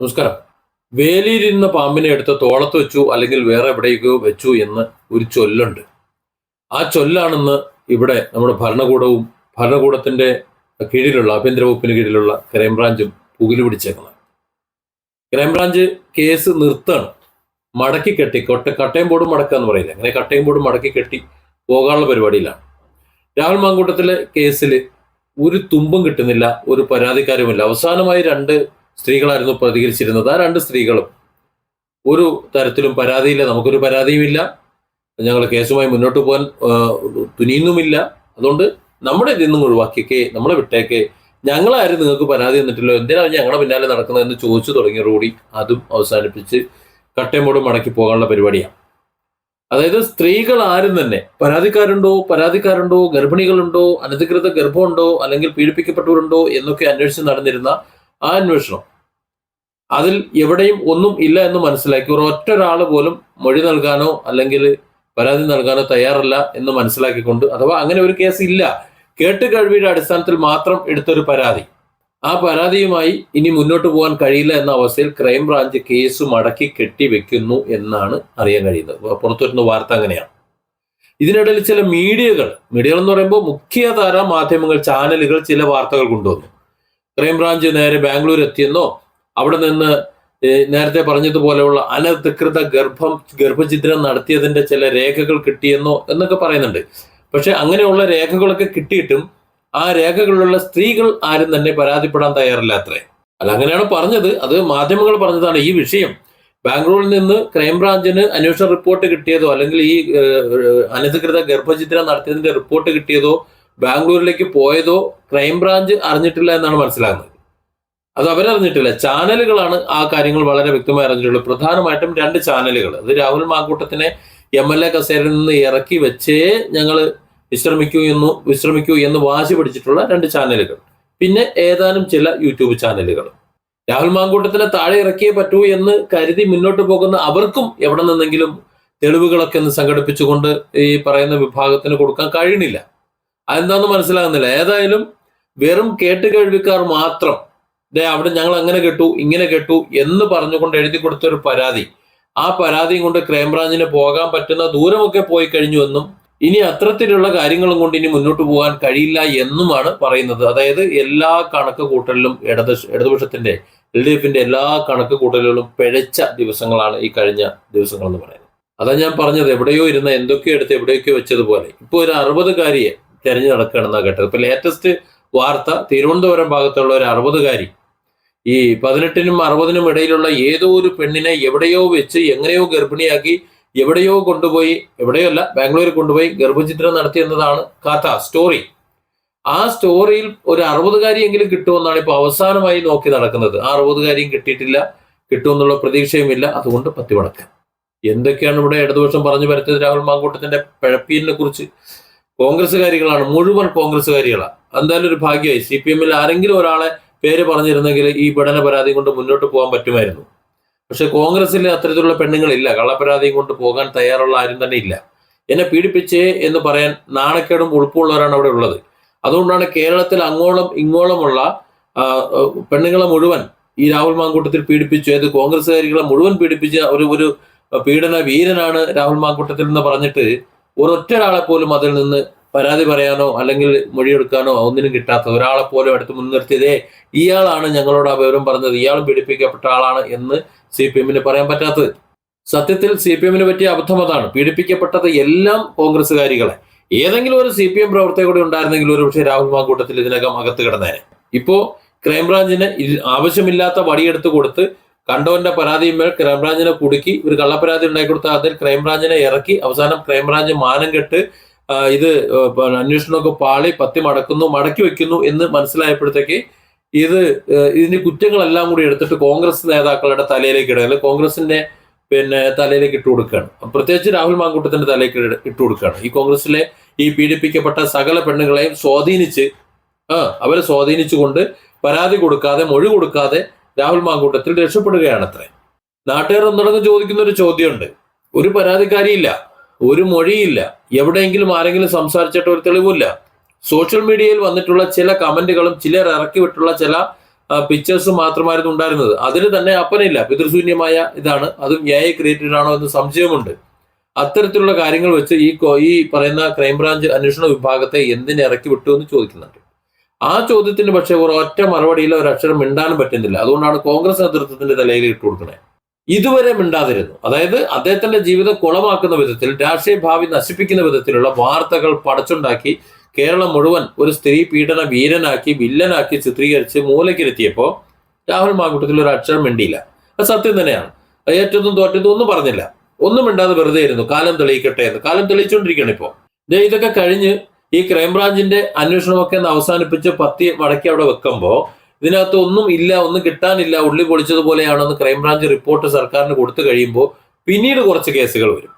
നമസ്കാരം. വേലിയിലിരുന്ന പാമ്പിനെ എടുത്ത് തോളത്ത് വെച്ചു അല്ലെങ്കിൽ വേറെ എവിടെയൊക്കെയോ വെച്ചു എന്ന് ഒരു ചൊല്ലുണ്ട്. ആ ചൊല്ലാണെന്ന് ഇവിടെ നമ്മുടെ ഭരണകൂടവും ഭരണകൂടത്തിന്റെ കീഴിലുള്ള ആഭ്യന്തര വകുപ്പിന് കീഴിലുള്ള ക്രൈംബ്രാഞ്ചും പുകിൽ പിടിച്ചേക്കുന്നത്. ക്രൈംബ്രാഞ്ച് കേസ് നിർത്തണം മടക്കി കെട്ടി കൊട്ട കട്ടയും ബോർഡും മടക്കുക എന്ന് പറയില്ല. അങ്ങനെ കട്ടയും ബോർഡും മടക്കി കെട്ടി പോകാനുള്ള പരിപാടിയിലാണ്. രാഹുൽ മാങ്കൂട്ടത്തിലെ കേസിൽ ഒരു തുമ്പും കിട്ടുന്നില്ല ഒരു പരാതിക്കാരുമില്ല. അവസാനമായി രണ്ട് സ്ത്രീകളായിരുന്നു പ്രതികരിച്ചിരുന്നത്. ആ രണ്ട് സ്ത്രീകളും ഒരു തരത്തിലും പരാതിയില്ല നമുക്കൊരു പരാതിയുമില്ല. ഞങ്ങൾ കേസുമായി മുന്നോട്ട് പോകാൻ തുനിയുന്നുമില്ല. അതുകൊണ്ട് നമ്മുടെ ഇതിൽ നിന്നും ഒഴിവാക്കിയേക്ക് നമ്മളെ വിട്ടേക്കേ. ഞങ്ങളാരും നിങ്ങൾക്ക് പരാതി തന്നിട്ടില്ലോ. എന്തിനാണ് ഞങ്ങളുടെ പിന്നാലെ നടക്കുന്നത് എന്ന് ചോദിച്ചു തുടങ്ങിയതോടുകൂടി അതും അവസാനിപ്പിച്ച് കട്ടയമോട് മടക്കി പോകാനുള്ള പരിപാടിയാണ്. അതായത് സ്ത്രീകൾ ആരും തന്നെ പരാതിക്കാരുണ്ടോ പരാതിക്കാരുണ്ടോ ഗർഭിണികളുണ്ടോ അനധികൃത ഗർഭമുണ്ടോ അല്ലെങ്കിൽ പീഡിപ്പിക്കപ്പെട്ടവരുണ്ടോ എന്നൊക്കെ അന്വേഷിച്ച് നടന്നിരുന്ന ആ അന്വേഷണം. അതിൽ എവിടെയും ഒന്നും ഇല്ല എന്ന് മനസ്സിലാക്കി. ഒരു ഒറ്റ ഒരാൾ പോലും മൊഴി നൽകാനോ അല്ലെങ്കിൽ പരാതി നൽകാനോ തയ്യാറല്ല എന്ന് മനസ്സിലാക്കിക്കൊണ്ട് അഥവാ അങ്ങനെ ഒരു കേസ് ഇല്ല. കേട്ട് കഴിവിയുടെ അടിസ്ഥാനത്തിൽ മാത്രം എടുത്തൊരു പരാതി. ആ പരാതിയുമായി ഇനി മുന്നോട്ട് പോകാൻ കഴിയില്ല എന്ന അവസ്ഥയിൽ ക്രൈംബ്രാഞ്ച് കേസ് മടക്കി കെട്ടിവെക്കുന്നു എന്നാണ് അറിയാൻ കഴിയുന്നത്. പുറത്തുവരുന്ന വാർത്ത അങ്ങനെയാണ്. ഇതിനിടയിൽ ചില മീഡിയകൾ മീഡിയകൾ എന്ന് പറയുമ്പോൾ മുഖ്യധാര മാധ്യമങ്ങൾ ചാനലുകൾ ചില വാർത്തകൾ കൊണ്ടുവന്നു. ക്രൈംബ്രാഞ്ച് നേരെ ബാംഗ്ലൂർ എത്തിയെന്നോ? അവിടെ നിന്ന് നേരത്തെ പറഞ്ഞതുപോലെയുള്ള അനധികൃത ഗർഭം ഗർഭചിത്രം നടത്തിയതിന്റെ ചില രേഖകൾ കിട്ടിയെന്നോ എന്നൊക്കെ പറയുന്നുണ്ട്. പക്ഷെ അങ്ങനെയുള്ള രേഖകളൊക്കെ കിട്ടിയിട്ടും ആ രേഖകളിലുള്ള സ്ത്രീകൾ ആരും തന്നെ പരാതിപ്പെടാൻ തയ്യാറില്ല അത്രേ. അല്ല അങ്ങനെയാണ് പറഞ്ഞത്. അത് മാധ്യമങ്ങൾ പറഞ്ഞതാണ്. ഈ വിഷയം ബാംഗ്ലൂരിൽ നിന്ന് ക്രൈംബ്രാഞ്ചിന് അന്വേഷണ റിപ്പോർട്ട് കിട്ടിയതോ അല്ലെങ്കിൽ ഈ അനധികൃത ഗർഭചിത്രം നടത്തിയതിന്റെ റിപ്പോർട്ട് കിട്ടിയതോ ബാംഗ്ലൂരിലേക്ക് പോയതോ ക്രൈംബ്രാഞ്ച് അറിഞ്ഞിട്ടില്ല എന്നാണ് മനസ്സിലാകുന്നത്. അത് അവരറിഞ്ഞിട്ടില്ല. ചാനലുകളാണ് ആ കാര്യങ്ങൾ വളരെ വ്യക്തമായി അറിഞ്ഞിട്ടുള്ളത്. പ്രധാനമായിട്ടും രണ്ട് ചാനലുകൾ. അത് രാഹുൽ മാങ്കൂട്ടത്തിനെ എം എൽ എ കസേരയിൽ നിന്ന് ഇറക്കി വെച്ചേ ഞങ്ങൾ വിശ്രമിക്കൂ എന്ന് വിശ്രമിക്കൂ എന്ന് വാശി പിടിച്ചിട്ടുള്ള രണ്ട് ചാനലുകൾ. പിന്നെ ഏതാനും ചില യൂട്യൂബ് ചാനലുകൾ. രാഹുൽ മാങ്കൂട്ടത്തിനെ താഴെ ഇറക്കിയേ പറ്റൂ എന്ന് കരുതി മുന്നോട്ട് പോകുന്ന അവർക്കും എവിടെ നിന്നെങ്കിലും തെളിവുകളൊക്കെ ഒന്ന് സംഘടിപ്പിച്ചുകൊണ്ട് ഈ പറയുന്ന വിഭാഗത്തിന് കൊടുക്കാൻ കഴിയണില്ല. അതെന്താന്ന് മനസ്സിലാകുന്നില്ല. ഏതായാലും വെറും കേട്ട് കേട്ടുകേൾവിക്കാർ മാത്രം ദേ അവിടെ ഞങ്ങൾ അങ്ങനെ കേട്ടു ഇങ്ങനെ കേട്ടു എന്ന് പറഞ്ഞുകൊണ്ട് എഴുതി കൊടുത്ത ഒരു പരാതി. ആ പരാതിയും കൊണ്ട് ക്രൈംബ്രാഞ്ചിന് പോകാൻ പറ്റുന്ന ദൂരമൊക്കെ പോയി കഴിഞ്ഞു എന്നും ഇനി അത്തരത്തിലുള്ള കാര്യങ്ങളും കൊണ്ട് ഇനി മുന്നോട്ട് പോകാൻ കഴിയില്ല എന്നുമാണ് പറയുന്നത്. അതായത് എല്ലാ കണക്ക് കൂട്ടലിലും ഇടത് ഇടതുപക്ഷത്തിന്റെ എൽ ഡി എഫിന്റെ എല്ലാ കണക്ക് കൂട്ടലുകളും പിഴച്ച ദിവസങ്ങളാണ് ഈ കഴിഞ്ഞ ദിവസങ്ങൾ എന്ന് പറയുന്നത്. അതാ ഞാൻ പറഞ്ഞത് എവിടെയോ ഇരുന്ന എന്തൊക്കെയോ എടുത്ത് എവിടെയൊക്കെ വെച്ചതുപോലെ. ഇപ്പോൾ ഒരു അറുപതുകാരിയെ തെരഞ്ഞു നടക്കുകയാണെന്നാണ് കേട്ടത്. ഇപ്പൊ ലേറ്റസ്റ്റ് വാർത്ത തിരുവനന്തപുരം ഭാഗത്തുള്ള ഒരു അറുപതുകാരി. ഈ പതിനെട്ടിനും അറുപതിനും ഇടയിലുള്ള ഏതോ ഒരു പെണ്ണിനെ എവിടെയോ വെച്ച് എങ്ങനെയോ ഗർഭിണിയാക്കി എവിടെയോ കൊണ്ടുപോയി എവിടെയോ അല്ല ബാംഗ്ലൂരിൽ കൊണ്ടുപോയി ഗർഭചിത്രം നടത്തി എന്നതാണ് കഥ സ്റ്റോറി ആ സ്റ്റോറിയിൽ ഒരു അറുപതുകാരിയെങ്കിലും കിട്ടുമെന്നാണ് ഇപ്പൊ അവസാനമായി നോക്കി നടക്കുന്നത്. ആ അറുപതുകാരിയും കിട്ടിയിട്ടില്ല കിട്ടുമെന്നുള്ള പ്രതീക്ഷയുമില്ല. അതുകൊണ്ട് പത്തിവടക്കം. എന്തൊക്കെയാണ് ഇവിടെ ഇടതുപക്ഷം പറഞ്ഞു വരുത്തിയത് രാഹുൽ മാങ്കൂട്ടത്തിന്റെ പിഴപ്പീലിനെ കുറിച്ച്? കോൺഗ്രസ്സുകാരികളാണ് മുഴുവൻ കോൺഗ്രസ്സുകാരികളാണ്. എന്തായാലും ഒരു ഭാഗ്യമായി സി പി എമ്മിൽ ആരെങ്കിലും ഒരാളെ പേര് പറഞ്ഞിരുന്നെങ്കിൽ ഈ പഠന പരാതി കൊണ്ട് മുന്നോട്ട് പോകാൻ പറ്റുമായിരുന്നു. പക്ഷെ കോൺഗ്രസ്സിൽ അത്തരത്തിലുള്ള പെണ്ണുങ്ങളില്ല. കള്ളപ്പരാതിയും കൊണ്ട് പോകാൻ തയ്യാറുള്ള ആരും തന്നെ ഇല്ല. എന്നെ പീഡിപ്പിച്ചേ എന്ന് പറയാൻ നാണക്കേടും ഉൾപ്പുള്ളവരാണ് അവിടെ ഉള്ളത്. അതുകൊണ്ടാണ് കേരളത്തിൽ അങ്ങോളം ഇങ്ങോളമുള്ള പെണ്ണുങ്ങളെ മുഴുവൻ ഈ രാഹുൽ മാങ്കൂട്ടത്തിൽ പീഡിപ്പിച്ചു. ഏത് കോൺഗ്രസ്സുകാരികളെ മുഴുവൻ പീഡിപ്പിച്ച ഒരു ഒരു പീഡന വീരനാണ് രാഹുൽ മാങ്കൂട്ടത്തിൽ എന്ന് പറഞ്ഞിട്ട് ഒരൊറ്റ ഒരാളെ പോലും അതിൽ നിന്ന് പരാതി പറയാനോ അല്ലെങ്കിൽ മൊഴിയെടുക്കാനോ ഒന്നിനും കിട്ടാത്ത ഒരാളെ പോലും എടുത്ത് മുൻനിർത്തിയതേ ഇയാളാണ് ഞങ്ങളോട് ആ വിവരം പറഞ്ഞത്. ഇയാളും പീഡിപ്പിക്കപ്പെട്ട ആളാണ് എന്ന് സി പി എമ്മിന് പറയാൻ പറ്റാത്തത്. സത്യത്തിൽ സി പി എമ്മിന് പറ്റിയ അബദ്ധം അതാണ്. പീഡിപ്പിക്കപ്പെട്ടത് എല്ലാം കോൺഗ്രസ്സുകാരികളെ. ഏതെങ്കിലും ഒരു സി പി എം പ്രവർത്തക കൂടി ഉണ്ടായിരുന്നെങ്കിൽ ഒരു പക്ഷേ രാഹുൽ മാങ്കൂട്ടത്തിൽ ഇതിനകം അകത്ത് കിടന്നേനെ. ഇപ്പോ ക്രൈംബ്രാഞ്ചിന് ആവശ്യമില്ലാത്ത വടിയെടുത്ത് കൊടുത്ത് കണ്ടവന്റെ പരാതിയുമേൽ ക്രൈംബ്രാഞ്ചിനെ കുടുക്കി ഒരു കള്ളപ്പരാതി ഉണ്ടാക്കി കൊടുത്ത അതിൽ ക്രൈംബ്രാഞ്ചിനെ ഇറക്കി അവസാനം ക്രൈംബ്രാഞ്ച് മാനം കെട്ട് ഇത് അന്വേഷണമൊക്കെ പാളി പത്തി മടക്കുന്നു മടക്കി വെക്കുന്നു എന്ന് മനസ്സിലായപ്പോഴത്തേക്ക് ഇത് ഇതിന്റെ കുറ്റങ്ങളെല്ലാം കൂടി എടുത്തിട്ട് കോൺഗ്രസ് നേതാക്കളുടെ തലയിലേക്ക് ഇടുക അല്ലെങ്കിൽ കോൺഗ്രസിന്റെ പിന്നെ തലയിലേക്ക് ഇട്ട് കൊടുക്കുകയാണ്. പ്രത്യേകിച്ച് രാഹുൽ മാങ്കൂട്ടത്തിന്റെ തലയിലേക്ക് ഇട്ട് കൊടുക്കുകയാണ്. ഈ കോൺഗ്രസിലെ ഈ പീഡിപ്പിക്കപ്പെട്ട സകല പെണ്ണുങ്ങളെയും സ്വാധീനിച്ച് ആ അവരെ സ്വാധീനിച്ചുകൊണ്ട് പരാതി കൊടുക്കാതെ മൊഴി കൊടുക്കാതെ രാഹുൽ മാങ്കൂട്ടത്തിൽ രക്ഷപ്പെടുകയാണ് അത്രേ നാട്ടുകാർ ഒന്നടങ്കം ചോദിക്കുന്ന ഒരു ചോദ്യമുണ്ട്. ഒരു പരാതിക്കാരിയില്ല ഒരു മൊഴിയില്ല എവിടെയെങ്കിലും ആരെങ്കിലും സംസാരിച്ചിട്ട് ഒരു തെളിവില്ല സോഷ്യൽ മീഡിയയിൽ വന്നിട്ടുള്ള ചില കമന്റുകളും ചിലർ ഇറക്കി വിട്ടുള്ള ചില പിക്ചേഴ്സും മാത്രമായിരുന്നു ഉണ്ടായിരുന്നത്. അതിന് തന്നെ അപ്പനില്ല. പിതൃശൂന്യമായ ഇതാണ്. അതും ഐ ക്രിയേറ്റഡ് ആണോ എന്ന് സംശയമുണ്ട്. അത്തരത്തിലുള്ള കാര്യങ്ങൾ വെച്ച് ഈ ഈ പറയുന്ന ക്രൈംബ്രാഞ്ച് അന്വേഷണ വിഭാഗത്തെ എന്തിനെ ഇറക്കി വിട്ടു എന്ന് ചോദിക്കുന്നുണ്ട്. ആ ചോദ്യത്തിന് പക്ഷേ ഒരൊറ്റ മറുപടിയിൽ ഒരു അക്ഷരം മിണ്ടാനും പറ്റുന്നില്ല. അതുകൊണ്ടാണ് കോൺഗ്രസ് നേതൃത്വത്തിന്റെ തലയിൽ ഇട്ട് കൊടുക്കുന്നത് ഇതുവരെ മിണ്ടാതിരുന്നു. അതായത് അദ്ദേഹത്തിന്റെ ജീവിതം കുളമാക്കുന്ന വിധത്തിൽ രാഷ്ട്രീയ ഭാവി നശിപ്പിക്കുന്ന വിധത്തിലുള്ള വാർത്തകൾ പടച്ചുണ്ടാക്കി കേരളം മുഴുവൻ ഒരു സ്ത്രീ പീഡന വീരനാക്കി വില്ലനാക്കി ചിത്രീകരിച്ച് മൂലക്കിരുത്തിയപ്പോൾ രാഹുൽ മാങ്കുട്ടത്തിൽ ഒരു അക്ഷരം മിണ്ടിയില്ല. അത് സത്യം തന്നെയാണ്. അത് ഏറ്റതും തോറ്റതും ഒന്നും പറഞ്ഞില്ല. ഒന്നും മിണ്ടാതെ വെറുതെ ഇരുന്നു. കാലം തെളിയിക്കട്ടെ എന്ന്. കാലം തെളിയിച്ചുകൊണ്ടിരിക്കുകയാണ് ഇപ്പോൾ ഇതൊക്കെ കഴിഞ്ഞ് ഈ ക്രൈംബ്രാഞ്ചിന്റെ അന്വേഷണമൊക്കെ ഒന്ന് അവസാനിപ്പിച്ച് പത്തി മടക്കി അവിടെ വെക്കുമ്പോൾ ഇതിനകത്ത് ഒന്നും ഇല്ല ഒന്നും കിട്ടാനില്ല ഉള്ളി പൊളിച്ചതുപോലെയാണെന്ന് ക്രൈംബ്രാഞ്ച് റിപ്പോർട്ട് സർക്കാരിന് കൊടുത്തു കഴിയുമ്പോൾ പിന്നീട് കുറച്ച് കേസുകൾ വരും.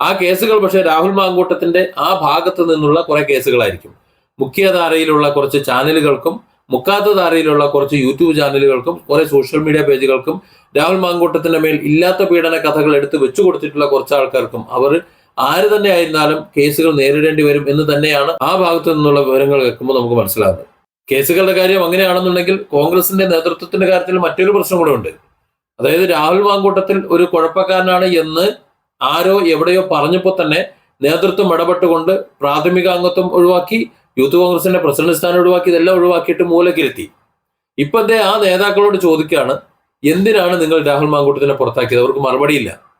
ആ കേസുകൾ പക്ഷേ രാഹുൽ മാങ്കൂട്ടത്തിന്റെ ആ ഭാഗത്ത് നിന്നുള്ള കുറെ കേസുകളായിരിക്കും. മുഖ്യധാരയിലുള്ള കുറച്ച് ചാനലുകൾക്കും മുക്കാത്ത ധാരയിലുള്ള കുറച്ച് യൂട്യൂബ് ചാനലുകൾക്കും കുറെ സോഷ്യൽ മീഡിയ പേജുകൾക്കും രാഹുൽ മാങ്കൂട്ടത്തിന്റെ മേൽ ഇല്ലാത്ത പീഡന കഥകൾ എടുത്ത് വെച്ചു കൊടുത്തിട്ടുള്ള കുറച്ച് ആൾക്കാർക്കും അവർ ആര് തന്നെ ആയിരുന്നാലും കേസുകൾ നേരിടേണ്ടി വരും എന്ന് തന്നെയാണ് ആ ഭാഗത്തു നിന്നുള്ള വിവരങ്ങൾ കേൾക്കുമ്പോൾ നമുക്ക് മനസ്സിലാകുന്നത്. കേസുകളുടെ കാര്യം അങ്ങനെയാണെന്നുണ്ടെങ്കിൽ കോൺഗ്രസിന്റെ നേതൃത്വത്തിന്റെ കാര്യത്തിൽ മറ്റൊരു പ്രശ്നം കൂടെ ഉണ്ട്. അതായത് രാഹുൽ മാങ്കൂട്ടത്തിൽ ഒരു കുഴപ്പക്കാരനാണ് എന്ന് ആരോ എവിടെയോ പറഞ്ഞപ്പോൾ തന്നെ നേതൃത്വം ഇടപെട്ടുകൊണ്ട് പ്രാഥമിക അംഗത്വം ഒഴിവാക്കി യൂത്ത് കോൺഗ്രസിന്റെ പ്രസിഡന്റ് സ്ഥാനം ഒഴിവാക്കി ഇതെല്ലാം ഒഴിവാക്കിയിട്ട് മൂലക്കിരുത്തി. ഇപ്പൊ എന്തേ ആ നേതാക്കളോട് ചോദിക്കുകയാണ് എന്തിനാണ് നിങ്ങൾ രാഹുൽ മാങ്കൂട്ടത്തിനെ പുറത്താക്കിയത്? അവർക്ക് മറുപടിയില്ല.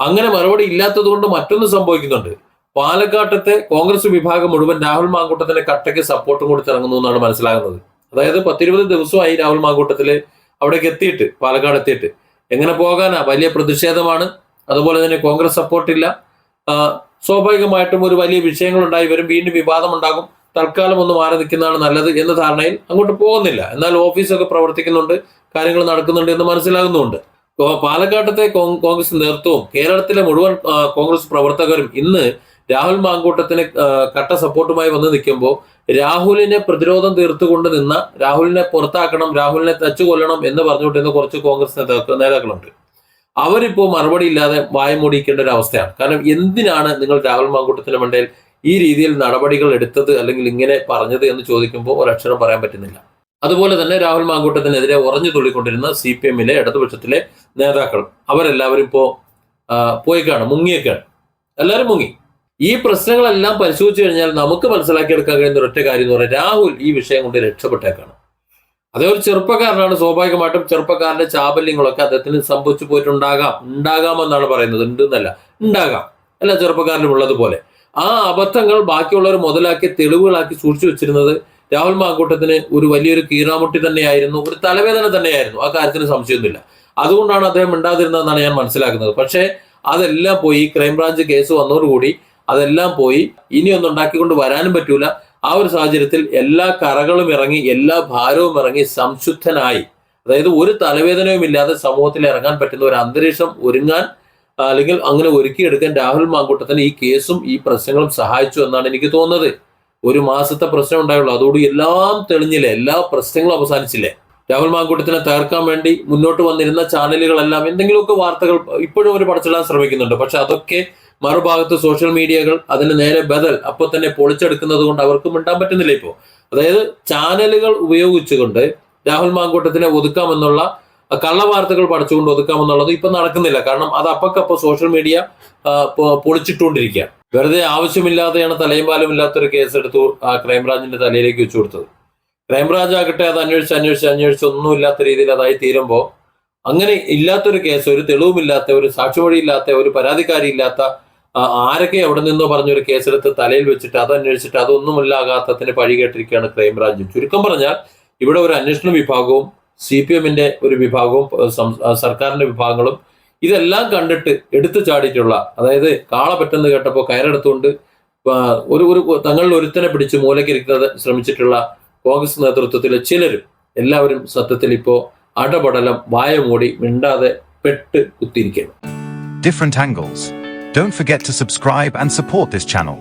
അങ്ങനെ മറുപടി ഇല്ലാത്തത് കൊണ്ട് മറ്റൊന്ന് സംഭവിക്കുന്നുണ്ട്. പാലക്കാട്ടത്തെ കോൺഗ്രസ് വിഭാഗം മുഴുവൻ രാഹുൽ മാങ്കൂട്ടത്തിന്റെ കട്ടയ്ക്ക് സപ്പോർട്ടും കൊടുത്തിറങ്ങുന്നു എന്നാണ് മനസ്സിലാകുന്നത്. അതായത് പത്തിരുപത് ദിവസമായി രാഹുൽ മാങ്കൂട്ടത്തിൽ അവിടേക്ക് എത്തിയിട്ട് പാലക്കാട് എത്തിയിട്ട്. എങ്ങനെ പോകാനാ? വലിയ പ്രതിഷേധമാണ്. അതുപോലെ തന്നെ കോൺഗ്രസ് സപ്പോർട്ടില്ല സ്വാഭാവികമായിട്ടും ഒരു വലിയ വിഷയങ്ങൾ ഉണ്ടായി വരും. വീണ്ടും വിവാദം ഉണ്ടാകും. തൽക്കാലം ഒന്ന് മാറി നിൽക്കുന്നതാണ് നല്ലത് എന്ന ധാരണയിൽ അങ്ങോട്ട് പോകുന്നില്ല. എന്നാൽ ഓഫീസൊക്കെ പ്രവർത്തിക്കുന്നുണ്ട് കാര്യങ്ങൾ നടക്കുന്നുണ്ട് എന്ന് മനസ്സിലാകുന്നുണ്ട് പാലക്കാട്ടത്തെ കോൺഗ്രസ് നേതൃത്വവും കേരളത്തിലെ മുഴുവൻ കോൺഗ്രസ് പ്രവർത്തകരും ഇന്ന് രാഹുൽ മാങ്കൂട്ടത്തിന് കട്ട സപ്പോർട്ടുമായി വന്ന് നിൽക്കുമ്പോൾ രാഹുലിനെ പ്രതിരോധം തീർത്തുകൊണ്ട് നിന്ന രാഹുലിനെ പുറത്താക്കണം രാഹുലിനെ തച്ചു കൊല്ലണം എന്ന് പറഞ്ഞുകൊണ്ടിരുന്ന കുറച്ച് കോൺഗ്രസ് നേതാക്കൾ നേതാക്കളുണ്ട്. അവരിപ്പോ മറുപടി ഇല്ലാതെ വായ മൂടിക്കേണ്ട ഒരു അവസ്ഥയാണ്. കാരണം എന്തിനാണ് നിങ്ങൾ രാഹുൽ മാങ്കൂട്ടത്തിന്റെ മണ്ടയിൽ ഈ രീതിയിൽ നടപടികൾ എടുത്തത് അല്ലെങ്കിൽ ഇങ്ങനെ പറഞ്ഞത് എന്ന് ചോദിക്കുമ്പോൾ ഒരക്ഷരം പറയാൻ പറ്റുന്നില്ല. അതുപോലെ തന്നെ രാഹുൽ മാങ്കൂട്ടത്തിനെതിരെ ഉറഞ്ഞു തുള്ളിക്കൊണ്ടിരുന്ന സി പി എമ്മിലെ ഇടതുപക്ഷത്തിലെ നേതാക്കൾ. അവരെല്ലാവരും ഇപ്പോ പോയിക്കാണ് പോയി മുങ്ങിയൊക്കെയാണ്. എല്ലാവരും മുങ്ങി. ഈ പ്രശ്നങ്ങളെല്ലാം പരിശോധിച്ചു കഴിഞ്ഞാൽ നമുക്ക് മനസ്സിലാക്കിയെടുക്കാൻ കഴിയുന്ന ഒരൊറ്റ കാര്യം എന്ന് പറഞ്ഞാൽ രാഹുൽ ഈ വിഷയം കൊണ്ട് രക്ഷപ്പെട്ടേക്കാണ്. അതേ ഒരു ചെറുപ്പക്കാരനാണ് സ്വാഭാവികമായിട്ടും ചെറുപ്പക്കാരന്റെ ചാബല്യങ്ങളൊക്കെ അദ്ദേഹത്തിന് സംഭവിച്ചു പോയിട്ടുണ്ടാകാം. ഉണ്ടാകാമെന്നാണ് പറയുന്നത്. ഉണ്ടെന്നല്ല ഉണ്ടാകാം. എല്ലാ ചെറുപ്പക്കാരനും ഉള്ളതുപോലെ. ആ അബദ്ധങ്ങൾ ബാക്കിയുള്ളവർ മുതലാക്കി തെളിവുകളാക്കി സൂക്ഷിച്ചു വെച്ചിരുന്നത് രാഹുൽ മാങ്കൂട്ടത്തിന് ഒരു വലിയൊരു കീറാമുട്ടി തന്നെയായിരുന്നു ഒരു തലവേദന തന്നെയായിരുന്നു. ആ കാര്യത്തിന് സംശയമൊന്നുമില്ല. അതുകൊണ്ടാണ് അദ്ദേഹം മിണ്ടാതിരുന്നതെന്നാണ് ഞാൻ മനസ്സിലാക്കുന്നത്. പക്ഷേ അതെല്ലാം പോയി ക്രൈംബ്രാഞ്ച് കേസ് വന്നതോടുകൂടി അതെല്ലാം പോയി. ഇനിയൊന്നും ഉണ്ടാക്കിക്കൊണ്ട് വരാനും പറ്റൂല. ആ ഒരു സാഹചര്യത്തിൽ എല്ലാ കറകളും ഇറങ്ങി എല്ലാ ഭാരവും ഇറങ്ങി സംശുദ്ധനായി അതായത് ഒരു തലവേദനയും ഇല്ലാതെ സമൂഹത്തിൽ ഇറങ്ങാൻ പറ്റുന്ന ഒരു അന്തരീക്ഷം ഒരുങ്ങാൻ അല്ലെങ്കിൽ അങ്ങനെ ഒരുക്കിയെടുക്കാൻ രാഹുൽ മാങ്കൂട്ടത്തിന് ഈ കേസും ഈ പ്രശ്നങ്ങളും സഹായിച്ചു എന്നാണ് എനിക്ക് തോന്നുന്നത്. ഒരു മാസത്തെ പ്രശ്നം ഉണ്ടായുള്ളൂ. അതോടുകൂടി എല്ലാം തെളിഞ്ഞില്ലേ? എല്ലാ പ്രശ്നങ്ങളും അവസാനിച്ചില്ലേ? രാഹുൽ മാങ്കൂട്ടത്തിനെ തകർക്കാൻ വേണ്ടി മുന്നോട്ട് വന്നിരുന്ന ചാനലുകളെല്ലാം എന്തെങ്കിലുമൊക്കെ വാർത്തകൾ ഇപ്പോഴും അവർ പടച്ചിടാൻ ശ്രമിക്കുന്നുണ്ട്. പക്ഷെ അതൊക്കെ മറുഭാഗത്ത് സോഷ്യൽ മീഡിയകൾ അതിന് നേരെ ബദൽ അപ്പോൾ തന്നെ പൊളിച്ചെടുക്കുന്നത് കൊണ്ട് അവർക്ക് മിണ്ടാൻ പറ്റുന്നില്ല ഇപ്പോ അതായത് ചാനലുകൾ ഉപയോഗിച്ചുകൊണ്ട് രാഹുൽ മാങ്കൂട്ടത്തിനെ ഒതുക്കാമെന്നുള്ള കള്ള കള്ളവാർത്തകൾ പഠിച്ചുകൊണ്ട് ഒതുക്കാമെന്നുള്ളത് ഇപ്പൊ നടക്കുന്നില്ല. കാരണം അത് അപ്പക്കപ്പോൾ സോഷ്യൽ മീഡിയ പൊളിച്ചിട്ടുകൊണ്ടിരിക്കുകയാണ്. വെറുതെ ആവശ്യമില്ലാതെയാണ് തലയും ഇല്ലാത്തൊരു കേസ് എടുത്തു ആ ക്രൈംബ്രാഞ്ചിന്റെ തലയിലേക്ക് വെച്ചു കൊടുത്തത്. ക്രൈംബ്രാഞ്ച് ആകട്ടെ അത് അന്വേഷിച്ച് അന്വേഷിച്ച് അന്വേഷിച്ച് ഒന്നും ഇല്ലാത്ത രീതിയിൽ അതായി തീരുമ്പോൾ അങ്ങനെ ഇല്ലാത്തൊരു കേസ് ഒരു തെളിവുമില്ലാത്ത ഒരു സാക്ഷിമൊഴിയില്ലാത്ത ഒരു പരാതിക്കാരി ഇല്ലാത്ത ആ, ആരൊക്കെ എവിടെ നിന്നോ പറഞ്ഞൊരു കേസെടുത്ത് തലയിൽ വെച്ചിട്ട് അത് അന്വേഷിച്ചിട്ട് അതൊന്നുമില്ലാകാത്തതിന് പഴി കേട്ടിരിക്കുകയാണ് ക്രൈംബ്രാഞ്ചും. ചുരുക്കം പറഞ്ഞാൽ ഇവിടെ ഒരു അന്വേഷണ വിഭാഗവും സി പി എമ്മിന്റെ ഒരു വിഭാഗവും സർക്കാരിന്റെ വിഭാഗങ്ങളും ഇതെല്ലാം കണ്ടിട്ട് എടുത്തു ചാടിയിട്ടുള്ള അതായത് കാള പറ്റെന്ന് കേട്ടപ്പോൾ കയറെടുത്തുകൊണ്ട് ഒരു ഒരു തങ്ങളിൽ ഒരുത്തനെ പിടിച്ച് മൂലക്കിരിക്കുന്നത് ശ്രമിച്ചിട്ടുള്ള കോൺഗ്രസ് നേതൃത്വത്തിലെ ചിലരും എല്ലാവരും സത്യത്തിൽ ഇപ്പോൾ അടപടലം വായ മൂടി മിണ്ടാതെ പെട്ട് കുത്തിയിരിക്കുന്നു different angles don't forget to subscribe and support this channel.